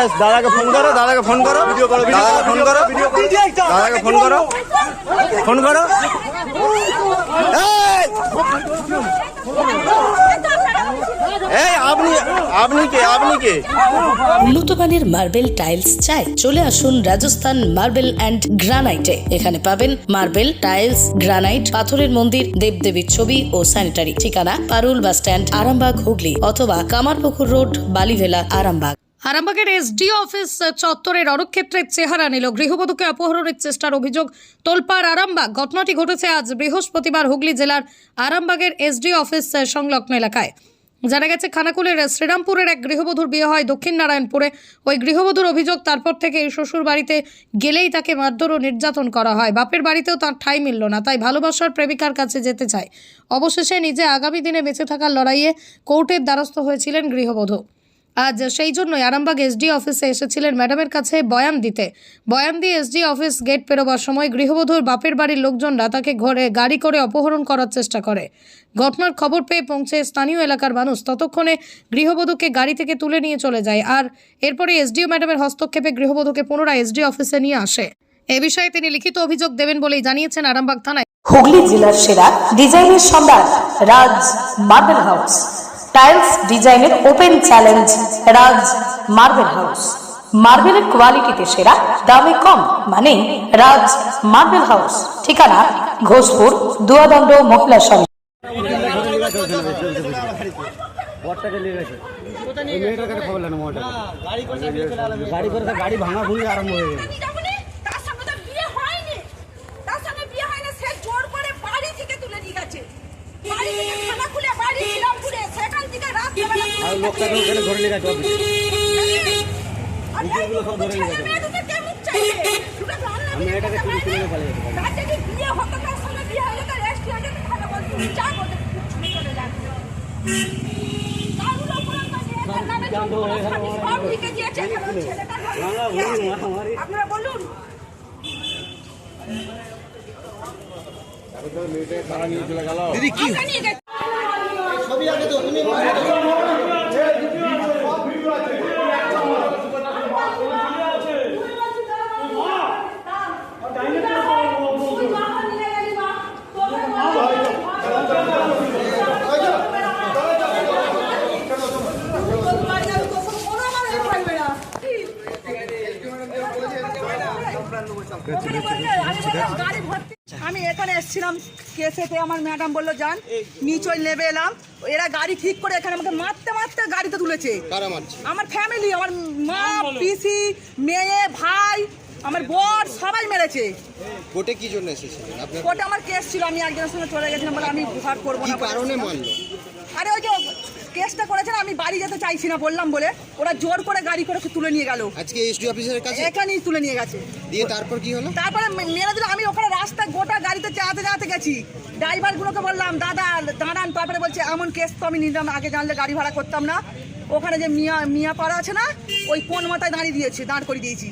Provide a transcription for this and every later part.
S, দাদাকে phone করো দাদাকে ফোন করো। ভিডিও করো দাদাকে ফোন করো। দাদাকে ফোন করো। ফোন করো। এই! এই আপনি আপনি কে আপনি কে? উন্নতমানের মার্বেল টাইলস চাই চলে আসুন রাজস্থান মার্বেল অ্যান্ড গ্রানাইটে। এখানে পাবেন মার্বেল টাইলস গ্রানাইট পাথরের মন্দির দেবদেবীর ছবি ও স্যানিটারি ঠিকানা পারুল বাস স্ট্যান্ড আরামবাগ হুগলি অথবা কামারপুকুর রোড বালিভেলা আরামবাগ। আরামবাগের এসডিও অফিস চত্বরে রণক্ষেত্রের চেহারা নিল। গৃহবধূকে অপহরণের চেষ্টার অভিযোগ তোলপাড় আরামবাগ। ঘটনাটি ঘটেছে আজ বৃহস্পতিবার হুগলি জেলার আরামবাগের এসডিও অফিস সংলগ্ন এলাকায়। জানা গেছে, খানাকুলের শ্রীরামপুরের এক গৃহবধূর বিয়ে হয় দক্ষিণ নারায়ণপুরে ওই গৃহবধূর অভিযোগ তারপর থেকে এই শ্বশুর বাড়িতে গেলেই তাকে মারধর ও নির্যাতন করা হয়। বাপের বাড়িতেও তার ঠাঁই মিলল না, তাই ভালোবাসার প্রেমিকার কাছে যেতে চায়। অবশেষে নিজে আগামী দিনে বেঁচে থাকার লড়াইয়ে কোর্টের দ্বারস্থ হয়েছিলেন গৃহবধূ। আজ সেই জন্যই আরামবাগ এসডি অফিসে এসেছিলেন ম্যাডামের কাছে বয়ান দিতে। বয়ান দিয়ে এসডি অফিস গেট পেরোবার সময় গৃহবধূর বাপের বাড়ির লোকজনরা তাকে ঘরে গাড়ি করে অপহরণ করার চেষ্টা করে। ঘটনার খবর পেয়ে পৌঁছে স্থানীয় এলাকার মানুষ ততক্ষণে গৃহবধূকে গাড়ি থেকে তুলে নিয়ে চলে যায় আর এরপরে এসডিও ম্যাডামের হস্তক্ষেপে গৃহবধূকে পুনরায় এসডি অফিসে নিয়ে আসে। এ বিষয়ে তিনি লিখিত অভিযোগ দেবেন বলেই জানিয়েছেন আরামবাগ থানায়। হুগলি জেলার সেরা ডিজাইনের Samrat Raj marble house. Tiles ডিজাইনের open challenge Raj marble house মার্বেলের কোয়ালিটিতে সেরা দামে কম মানে রাজ মার্বেল হাউস ঠিকানা ঘোষপুর দুয়াদণ্ড মহিলা সমিতি। বরটাকে নিয়ে গেছে। মেয়েটার কাছে খবর নেন গাড়ি করে গাড়ি ভাঙা ভুঙি আরম্ভ হয়ে গেছে যাবনি তার সঙ্গে তো বিয়ে হয়নি তার সঙ্গে বিয়ে হয়নি সে জোর করে বাড়ি থেকে তুলে নিয়ে গেছে বাড়ি থেকে খানা খুলে বাড়ি শ্রীরামপুরে সেখান থেকে রাত্রেবেলা আর লোকটাকে ওখানে ধরে নিয়ে গেছে অফিসে আর এই দুটো ছেলে মেয়ে দুটো কে? আমি এটাকে পালিয়ে বিয়ে হতো তার সঙ্গে বিয়ে হয়ে যেত রেস্ট হয়ে যেত ভালো বলতো যা বলতো ছুটে চলে যাবে তার উপরে তো মেয়েটার নামে যৌতুক স্বামী সব লিখে দিয়েছে এখন ছেলেটার নামে আপনারা বলুন দিদি কি আমরা নিয়ে গেছি আমি এখানে এসেছিলাম কেসেতে আমার ম্যাডাম বলল যান নিচই নেবে এলাম। এরা গাড়ি ঠিক করে এখানে আমাকে মারতে মারতে গাড়িতে তুলেছে। আমার ফ্যামিলি আমার মা পিসি মেয়ে ভাই আমার বর সবাই মেরেছে। কোর্টে কি জন্য এসেছিলেন? কোর্টে আমার কেস ছিল আমি একজনের সঙ্গে চলে গেছিলাম বলে আমি ঘর করব না বলে। কারণে মানলো আরে ওই যে আমি বাড়ি যেতে চাইছি না বললাম বলে ওরা জোর করে গাড়ি করে তুলে নিয়ে গেল। আজকে এসডি অফিসের কাছে? এখানেই তুলে নিয়ে গেছে। দিয়ে তারপর কি হলো? তারপরে মেরে দিল আমি ওখানে রাস্তা গোটা গাড়িতে চালাতে চালাতে গেছি। ড্রাইভার গুলোকে বললাম দাদা দাঁড়ান তারপরে বলছে এমন কেস তো আমি নিলাম আগে জানলে গাড়ি ভাড়া করতাম না। ওখানে যে মিয়া মিয়া পাড়া আছে না ওই কোন মাথায় দাঁড়িয়ে দিয়েছে দাঁড় করে দিয়েছি।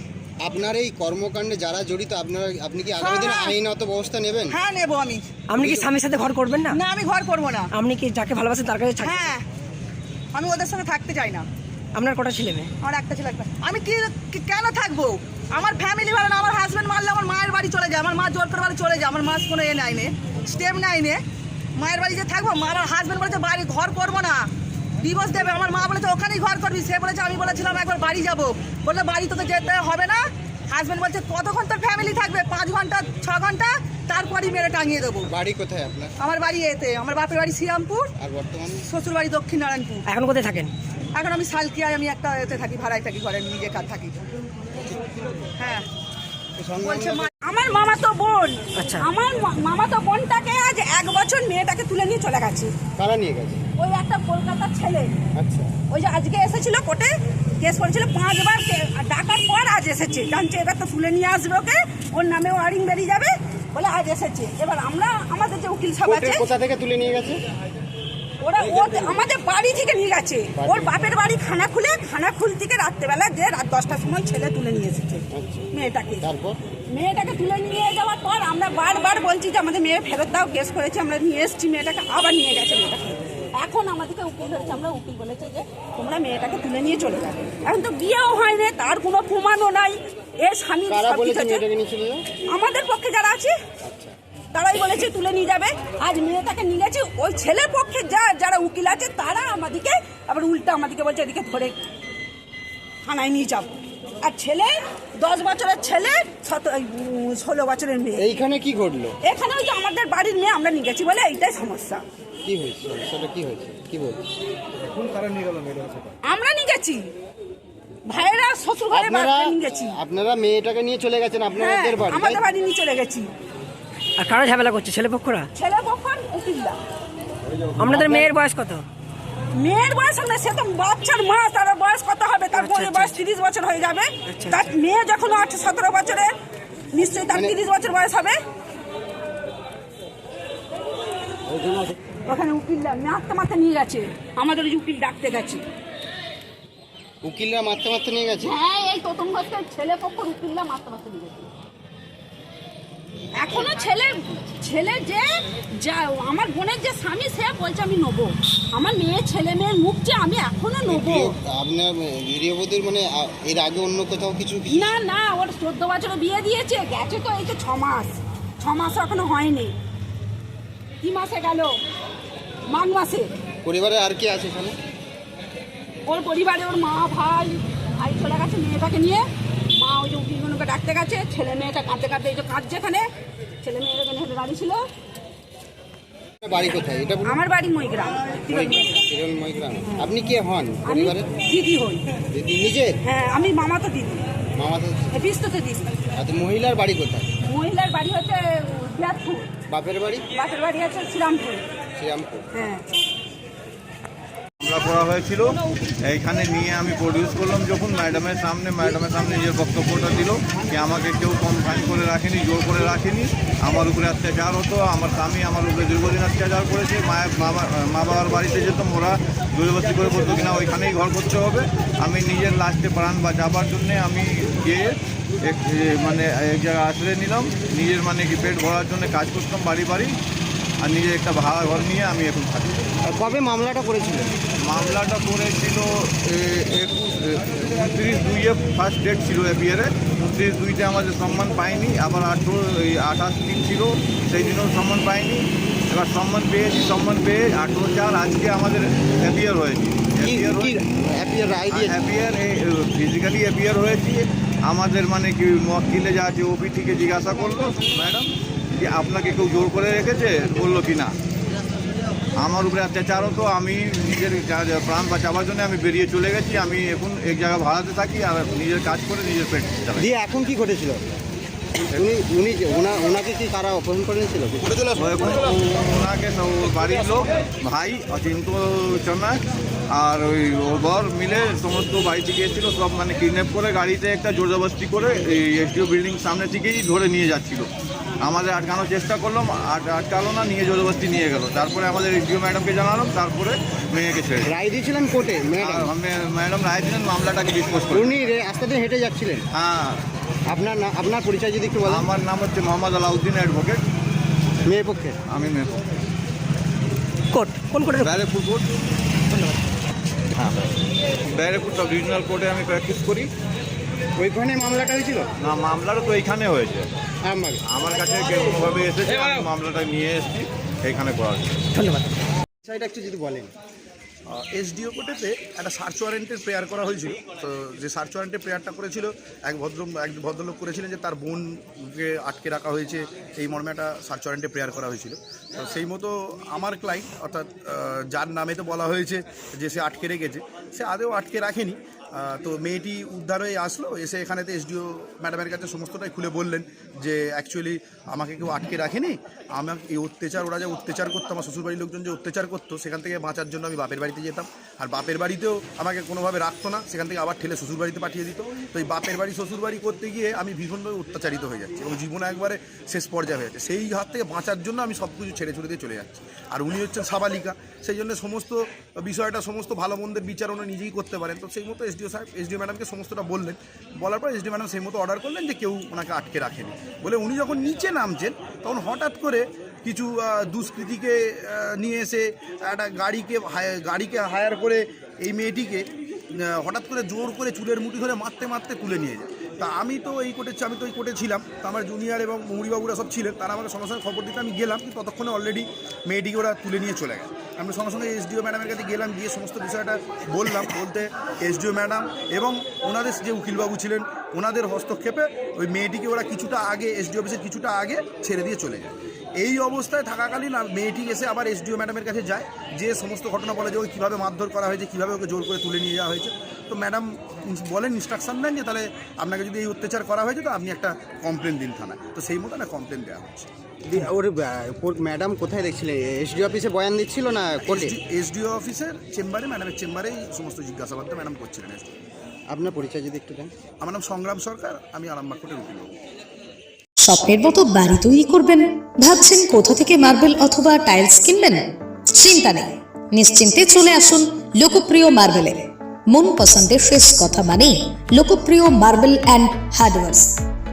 আপনার এই কর্মকাণ্ডে যারা জড়িত আপনারা আপনি কি আগামী দিনে হ্যাঁ। আইনত ব্যবস্থা নেবেন? হ্যাঁ নেব আমি। আপনি কি স্বামীর সাথে ঘর করবেন না? না আমি ঘর করব না। আপনি কি যাকে ভালোবাসেন তার কাছে থাকবেন? হ্যাঁ। আমি ওদের সঙ্গে থাকতে চাই না। আপনার কটা ছেলে মেয়ে? আমার একটা ছেলে একটা। আমি কি কেন থাকব? আমার ফ্যামিলি ভালো না আমার হাজব্যান্ড মারলে আমার মায়ের বাড়ি চলে যায় আমার মা জোর করে বাড়ি চলে যায় আমার মা কোনো এ নাই নে স্টেপ নাই নে মায়ের বাড়ি যে থাকব আমার হাজব্যান্ড বলেছে বাড়ি ঘর করব না ডিভোর্স দেবে। আমার মা বলেছে ওখানেই ঘর করবি। সে বলেছে আমি বলেছিলাম একবার বাড়ি যাব। বললে বাড়ি তোকে যেতে হবে না হাজব্যান্ড বলছে কতক্ষণ তোর ফ্যামিলি থাকবে? পাঁচ ঘণ্টা ছ ঘণ্টা? তারপরই মেরে টাঙিয়ে দেবো। বাড়ি কোথায় আপনার? আমার বাড়ি এতে আমার বাপের বাড়ি শ্রীরামপুর। আর বর্তমান? শ্বশুর বাড়ি দক্ষিণ নারায়ণপুর। এখন কোথায় থাকেন? এখন আমি সালকিয়ায় আমি একটা এতে থাকি ভাড়ায় থাকি ঘরে নিজে কাজ থাকি। হ্যাঁ। বলছে মা- আমার মামা তো বোন। আচ্ছা। আমার মামা তো বোনটাকে আজ এক বছর মেয়েটাকে তুলে নিয়ে চলে গেছে। কারা নিয়ে গেছে? ওই একটা কলকাতার ছেলে। আচ্ছা। ওই যে আজকে এসেছিল কোর্টে কেস করেছিল পাঁচবার ডাকার পর আজ এসেছে। জানছে এবার তো তুলে নিয়ে আসবে ওকে। ওর নামে ওয়ারিং বেরিয়ে যাবে বলে আজ এসেছে। এবার আমরা আমাদের যে উকিল সব আছে কোথা থেকে তুলে নিয়ে গেছে? ওরা ও আমাদের বাড়ি থেকে নিয়ে গেছে। ওর বাপের বাড়ি খানা খুলে খানা খুল থেকে রাত্রেবেলা যে রাত দশটার সময় ছেলে তুলে নিয়ে এসেছে মেয়েটাকে। মেয়েটাকে তুলে নিয়ে যাওয়ার পর আমরা বারবার বলছি যে আমাদের মেয়ে ফেরত দাও কেস করেছি আমরা নিয়ে এসেছি। মেয়েটাকে আবার নিয়ে গেছে মেয়েটাকে। এখন আমাদেরকে উকিল ধরেছে আমরা উকিল বলেছে যে তোমরা মেয়েটাকে তুলে নিয়ে চলে যাবে। এখন তো বিয়েও হয়নি তার কোনো প্রমাণও নাই। এর স্বামী আমাদের পক্ষে যারা আছে তারাই বলেছে তুলে নিয়ে যাবে। আজ মেয়েটাকে নিয়ে গেছে ওই ছেলের পক্ষে যা যারা উকিল আছে তারা আমাদেরকে আবার উল্টা আমাদেরকে বলছে এদিকে ধরে থানায় নিয়ে যাব আর ছেলে দশ বছরের ছেলে ষোলো বছরের মেয়ে। এইখানে কি ঘটলো? এখানে ওই যে আমাদের বাড়ির মেয়ে আমরা নিয়ে গেছি বলে এইটাই সমস্যা। কি হয়েছে? সেটা কি হয়েছে? কি বলছে? আমরা নিয়ে গেছি। ভাইয়েরা শ্বশুর ঘরে নিয়ে গেছি। আপনারা মেয়েটাকে নিয়ে চলে গেছেন হ্যাঁ আপনাদের বাড়ি আমাদের বাড়ি নিয়ে চলে গেছি। আর কারা ঝামেলা করছে? ছেলে পক্ষরা? ছেলে কখন উকিলদা আপনাদের মেয়ের বয়স কত? মেয়ের বয়স না সে তো বাচ্চার মা তার বয়স কত হবে? তার আচ্ছা, বয়স আচ্ছা। বয়স তিরিশ বছর হয়ে যাবে। আচ্ছা, তার মেয়ে যখন আঠারো সতেরো বছরের নিশ্চয়ই তার মানে- তিরিশ বছর বয়স হবে। ওখানে উকিল মারতে মারতে নিয়ে গেছে। আমাদের ওই উকিল ডাকতে গেছে। উকিলরা মারতে মারতে নিয়ে গেছে? হ্যাঁ এই প্রথম ঘরকে ছেলে পক্ষ উকিলরা মারতে মারতে নিয়ে গেছে। এখনও ছেলে ছেলে যে যা আমার বোনের যে স্বামী সে বলছে আমি নেব। আমার মেয়ে ছেলে মেয়ের মুখ যে আমি এখনও নেব। আপনার গৃহবধূর মানে এর আগে অন্য কোথাও কিছু কিছু না না ওর চোদ্দ বছরে বিয়ে দিয়েছে গেছে তো এই তো ছ মাস। ছ মাস এখনও হয়নি। কি মাসে গেল? মাঘ মাসে পরিবারে আর কি আছে এখানে? ওর পরিবারে ওর মা ভাই ভাই চলে গেছে মেয়েটাকে নিয়ে। মা ওই যে উকিলগুলোকে ডাকতে গেছে ছেলে মেয়েটা কাঁদতে কাঁদতে এই যে কাঁদছে এখানে। ছেলে মেয়ের এখানে হেঁটে দাঁড়িয়ে ছিল। বাড়ি কোথায়? এটা বলুন। আমার বাড়ি মইগ্রাম হিরণময় গ্রামে আপনি কে হন পরিবারে? দিদি হই। দিদি নিজের? হ্যাঁ আমি মামা তো দিদি। মামা তো দিদি। আচ্ছা মহিলার বাড়ি কোথায়? মহিলার বাড়ি হচ্ছে বিরাটপুর বাপের বাড়ি? বাপের বাড়ি আছে শ্রীরামপুর। শ্রীরামপুর। হ্যাঁ। মামলা করা হয়েছিল। এইখানে নিয়ে আমি প্রডিউস করলাম যখন ম্যাডামের সামনে ম্যাডামের সামনে নিজের বক্তব্যটা দিল যে আমাকে কেউ কনফাইন করে রাখেনি জোর করে রাখেনি আমার উপরে অত্যাচার হতো আমার স্বামী আমার উপরে দীর্ঘদিন অত্যাচার করেছে মায়ের বাবা মা বাবার বাড়িতে যেতাম ওরা জোরবস্তি করে বলতো কিনা ওইখানেই ঘর করতে হবে। আমি নিজের লাস্টে প্রাণ বা যাবার জন্যে আমি গিয়ে এক মানে এক জায়গায় আশ্রয় নিলাম নিজের মানে কি পেট ভরার জন্য কাজ করতাম বাড়ি বাড়ি। আর নিজের একটা ভাড়া ঘর নিয়ে আমি এখন থাকি। কবে মামলাটা করেছিলেন? মামলাটা করেছিল একুশ উনত্রিশ দুইয়ে ফার্স্ট ডেট ছিল এপিয়ারে উনত্রিশ দুইতে আমাদের সম্মান পাইনি আবার আঠেরো আঠাশ দিন ছিল সেই দিনও সম্মান পাইনি। এবার সম্মান পেয়েছি সম্মান পেয়ে আঠেরো চার আজকে আমাদের অ্যাপিয়ার হয়েছে অ্যাপিয়ার ফিজিক্যালি অ্যাপিয়ার হয়েছি। আমাদের মানে কি মক্কিলে যা আছে ওপি থেকে জিজ্ঞাসা করল ম্যাডাম যে আপনাকে কেউ জোর করে রেখেছে? বলল কি না? আমার উপরে অত্যাচার হতো আমি নিজের প্রাণ বাঁচাবার জন্য আমি বেরিয়ে চলে গেছি আমি এখন এক জায়গায় ভাড়াতে থাকি আর নিজের কাজ করে নিজের পেট চালাই দিয়ে এখন কি ঘটেছিল? উনি উনি ওনা- ওনাকে কি কারা অপহরণ করে নিয়েছিল এখন ওনাকে সব বাড়ির লোক ভাই অচিন্ত চনাক আর ওই ওর বর মিলে সমস্ত বাড়িতে গিয়েছিল সব মানে কিডন্যাপ করে গাড়িতে একটা জোরজবস্তি করে এই এসডিও বিল্ডিং সামনে থেকেই ধরে নিয়ে যাচ্ছিল। আমাদের আটকানোর চেষ্টা করলাম আট- আটকালো না নিয়ে জোরজবস্তি নিয়ে গেল। তারপরে আমাদের এসডিও ম্যাডামকে জানালাম তারপরে মেয়েকে ছেড়ে রায় দিয়েছিলেন কোর্টে ম্যাডাম? রায় দিলেন মামলাটাকে ডিসপোজ করে উনি রে- রাস্তা দিয়ে হেঁটে যাচ্ছিলেন? হ্যাঁ। আপনার না- আপনার পরিচয় যদি একটু বলেন। আমার নাম হচ্ছে মোহাম্মদ আলাউদ্দিন অ্যাডভোকেট। মেয়ে পক্ষে? আমি মেয়ে পক্ষে। কোর্ট কোন কোর্টের? ব্যারেপুর কোর্ট। হ্যাঁ ব্যারেপুর সব রিজনাল কোর্টে আমি প্র্যাকটিস করি। ওইখানে মামলাটা হয়েছিল? না মামলাটা তো এইখানে হয়েছে। আমার কাছে কোনোভাবে এসেছে আমি মামলাটা নিয়ে এসেছি এইখানে করা হয়েছে। ধন্যবাদ। বিষয়টা একটু যদি বলেন। এসডিও কোর্টেতে একটা সার্চ ওয়ারেন্টের প্রেয়ার করা হয়েছিল। তো যে সার্চ ওয়ারেন্টের প্রেয়ারটা করেছিল এক ভদ্র এক ভদ্রলোক করেছিলেন যে তার বোনকে আটকে রাখা হয়েছে এই মর্মে একটা সার্চ ওয়ারেন্টে প্রেয়ার করা হয়েছিল। তো সেই মতো আমার ক্লায়েন্ট অর্থাৎ যার নামে তো বলা হয়েছে যে সে আটকে রেখেছে সে আদেও আটকে রাখেনি। তো মেয়েটি উদ্ধার হয়ে আসলো, এসে এখানেতে এসডিও ম্যাডামের কাছে সমস্তটাই খুলে বললেন যে অ্যাকচুয়ালি আমাকে কেউ আটকে রাখেনি। আমাকে এই অত্যাচার, ওরা যে অত্যাচার করতো, আমার শ্বশুরবাড়ির লোকজন যে অত্যাচার করতো, সেখান থেকে বাঁচার জন্য আমি বাপের বাড়িতে যেতাম। আর বাপের বাড়িতেও আমাকে কোনোভাবে রাখতো না, সেখান থেকে আবার ঠেলে শ্বশুর বাড়িতে পাঠিয়ে দিত। তো এই বাপের বাড়ি, শ্বশুরবাড়ি করতে গিয়ে আমি ভীষণভাবে অত্যাচারিত হয়ে যাচ্ছি এবং জীবন একবারে শেষ পর্যায়ে হয়ে যাচ্ছে। সেই হাত থেকে বাঁচার জন্য আমি সব কিছু ছেড়ে ছুড়ে দিয়ে চলে যাচ্ছি। আর উনি হচ্ছেন সাবালিকা। সেই জন্য সমস্ত বিষয়টা, সমস্ত ভালো মন্দের বিচার নিজেই করতে পারেন। তো সেই মতো এসডিও সাহেব এসডিও ম্যাডামকে সমস্তটা বললেন। বলার পর এসডিও ম্যাডাম সেই মতো অর্ডার করলেন যে কেউ ওনাকে আটকে রাখেনি। বলে উনি যখন নিচে নামছেন, তখন হঠাৎ করে কিছু দুষ্কৃতীকে নিয়ে এসে একটা গাড়িকে গাড়িকে হায়ার করে এই মেয়েটিকে হঠাৎ করে জোর করে চুলের মুঠি ধরে মারতে মারতে তুলে নিয়ে যায়। তা আমি তো এই কোর্টে আমি তো এই কোর্টে ছিলাম। তো আমার জুনিয়র এবং মৌরিবাবুরা সব ছিলেন। তারা আমাকে সঙ্গে খবর দিতে আমি গেলাম, কিন্তু ততক্ষণে অলরেডি মেয়েটিকে ওরা তুলে নিয়ে চলে গেছে আমি সঙ্গে সঙ্গে এসডিও ম্যাডামের কাছে গেলাম, গিয়ে সমস্ত বিষয়টা বললাম, বলতে এসডিও ম্যাডাম এবং ওনাদের যে উকিলবাবু ছিলেন, ওনাদের হস্তক্ষেপে ওই মেয়েটিকে ওরা কিছুটা আগে, এসডিও অফিসের কিছুটা আগে ছেড়ে দিয়ে চলে যায়। এই অবস্থায় থাকাকালীন মেয়েটি এসে আবার এসডিও ম্যাডামের কাছে যায়, যে সমস্ত ঘটনা বলে যে ওকে কীভাবে মারধর করা হয়েছে, কীভাবে ওকে জোর করে তুলে নিয়ে যাওয়া হয়েছে। তো ম্যাডাম বলেন ইনস্ট্রাকশন দেন যে তাহলে আপনাকে যদি এই অত্যাচার করা হয়েছে, তো আপনি একটা কমপ্লেন দিন থানায়। তো সেই মতো না কমপ্লেন দেওয়া হচ্ছে। ওর ম্যাডাম কোথায় দেখছিলেন? এসডি অফিসে বয়ান দিচ্ছিল না কোর্টে? এসডিও অফিসের চেম্বারে ম্যাডামের চেম্বারেই সমস্ত জিজ্ঞাসাবাদটা ম্যাডাম করছিলেন আপনার পরিচয় যদি একটু দেন। আমার নাম সংগ্রাম সরকার আমি আরামবাগ কোর্টের উকিল স্বপ্নের মতো বাড়ি তৈরি করবেন? ভাবছেন কোথা থেকে মার্বেল অথবা টাইলস কিনবেন? চিন্তা নেই। নিশ্চিন্তে চলে আসুন লোকপ্রিয় মার্বেলের। মন পছন্দের শেষ কথা মানেই লোকপ্রিয় মার্বেল অ্যান্ড হার্ডওয়ার্স।